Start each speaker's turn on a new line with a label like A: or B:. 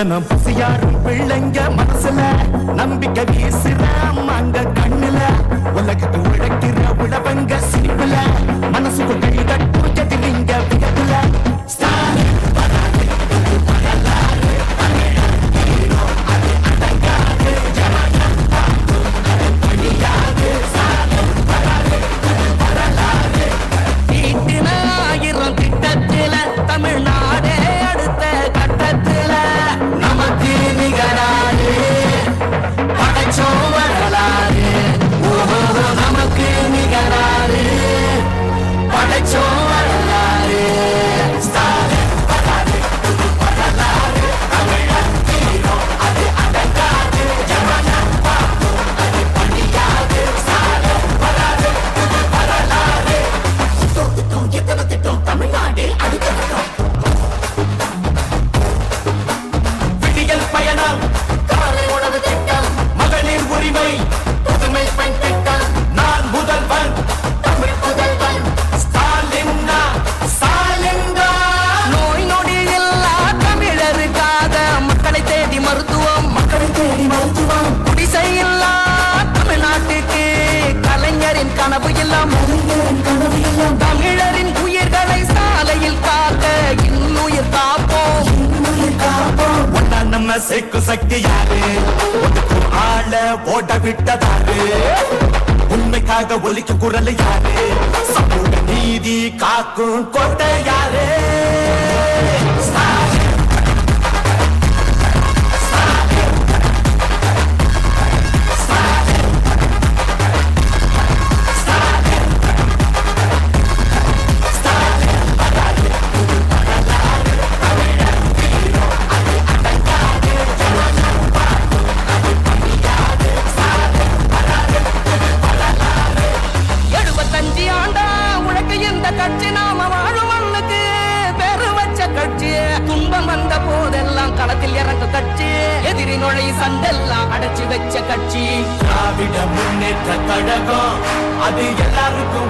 A: ஜனம் புசியாரும் பிள்ளைங்க மனசுல நம்பிக்கை வீசுற
B: அம்மா. மருத்துவம்.
A: மக்களை தேடி மருத்துவம்.
B: குடிசை இல்லா தமிழ்நாட்டுக்கு. கலைஞரின் கனவு எல்லாம். தமிழரின் உயிர்களை சாலையில் காக்க இன்னுயிர் காப்போம்.
A: ஒன்னா நம்ம சேர்க்கும் சக்தி யாரு? ஆள ஓட விட்டதாரு. உண்மைக்காக ஒலிக்க குரல் யாரு? சமூக நீதி காக்கும் கோட்டை யாரு?
B: களத்தில் இறங்க கட்சி. எதிரி நுழை சண்டெல்லாம் அடைச்சு வச்ச கட்சி.
A: திராவிட முன்னேற்ற கழகம் அது எல்லாருக்கும்